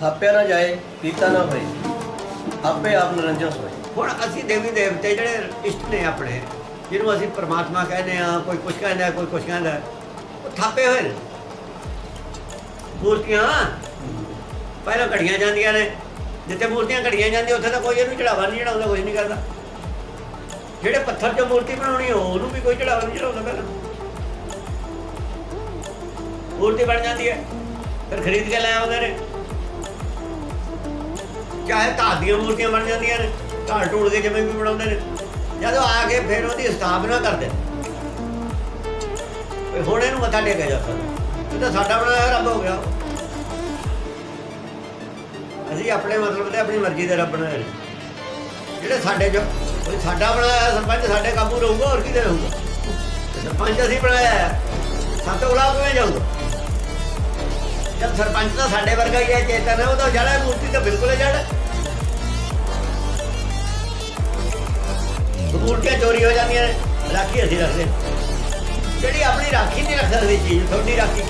ਥਾਪਿਆ ਨਾ ਜਾਏ, ਪੀਤਾ ਨਾ ਹੋਏ। ਆਪੇ ਆਪ ਨਿਰੰਜਨ ਹੋਏ ਹੁਣ ਅਸੀਂ ਦੇਵੀ ਦੇਵਤੇ ਜਿਹੜੇ ਇਸ਼ਟ ਨੇ ਆਪਣੇ, ਜਿਹਨੂੰ ਅਸੀਂ ਪ੍ਰਮਾਤਮਾ ਕਹਿੰਦੇ ਆ ਕੋਈ ਕੁਛ ਕਹਿੰਦਾ, ਕੋਈ ਕੁਛ ਕਹਿੰਦਾ, ਉਹ ਥਾਪੇ ਹੋਏ ਨੇ। ਮੂਰਤੀਆਂ, ਪਹਿਲਾਂ ਘੜੀਆਂ ਜਾਂਦੀਆਂ ਨੇ। ਜਿੱਥੇ ਮੂਰਤੀਆਂ ਘੜੀਆਂ ਜਾਂਦੀਆਂ, ਉੱਥੇ ਤਾਂ ਕੋਈ ਇਹਨੂੰ ਚੜਾਵਾ ਨਹੀਂ ਚੜਾਉਂਦਾ ਕੁਝ ਨਹੀਂ ਕਰਦਾ। ਜਿਹੜੇ ਪੱਥਰ 'ਚੋਂ ਮੂਰਤੀ ਬਣਾਉਣੀ ਹੋ ਉਹਨੂੰ ਵੀ ਕੋਈ ਚੜਾਵਾ ਨਹੀਂ ਚੜਾਉਂਦਾ ਪਹਿਲਾਂ। ਮੂਰਤੀ ਬਣ ਜਾਂਦੀ ਹੈ, ਫਿਰ ਖਰੀਦ ਕੇ ਲੈ ਆਉਂਦੇ ਨੇ। ਚਾਹੇ ਧਾਤ ਦੀਆਂ ਮੂਰਤੀਆਂ ਬਣ ਜਾਂਦੀਆਂ ਨੇ। ਢਾਲ ਢੂਲ ਕੇ ਜਿਵੇਂ ਵੀ ਬਣਾਉਂਦੇ ਨੇ। ਜਦੋਂ ਆ ਕੇ ਫਿਰ ਉਹਦੀ ਸਥਾਪਨਾ ਕਰਦੇ ਨੇ। ਹੁਣ ਇਹਨੂੰ ਮੱਥਾ ਟੇਕਿਆ ਜਾ ਸਕਦਾ। ਇਹ ਤਾਂ ਸਾਡਾ ਬਣਾਇਆ ਰੱਬ ਹੋ ਗਿਆ। ਅਸੀਂ ਆਪਣੇ ਮਤਲਬ ਤੇ ਆਪਣੀ ਮਰਜ਼ੀ ਦੇ ਰੱਬ ਬਣਾਏ ਨੇ। ਜਿਹੜੇ ਸਾਡੇ ਜੋ ਸਾਡਾ ਬਣਾਇਆ ਸਰਪੰਚ, ਸਾਡੇ ਕਾਬੂ ਰਹੂਗਾ, ਹੋਰ ਕਿਤੇ ਰਹੂਗਾ। ਸਰਪੰਚ ਅਸੀਂ ਬਣਾਇਆ ਜਦ ਸਰਪੰਚ ਤਾਂ ਸਾਡੇ ਵਰਗਾ ਹੀ ਹੈ ਚੇਤਨ ਉਹ ਤਾਂ ਜੜਾ ਮੂਰਤੀ ਤਾਂ ਬਿਲਕੁਲ ਜੜ। ਹੈ ਮੂਰਤੀਆਂ ਚੋਰੀ ਹੋ ਜਾਂਦੀਆਂ ਨੇ, ਰਾਖੀ ਅਸੀਂ ਰੱਖਦੇ। ਜਿਹੜੀ ਆਪਣੀ ਰਾਖੀ ਨਹੀਂ ਰੱਖ ਸਕਦੀ ਚੀਜ਼ ਤੁਹਾਡੀ ਰਾਖੀ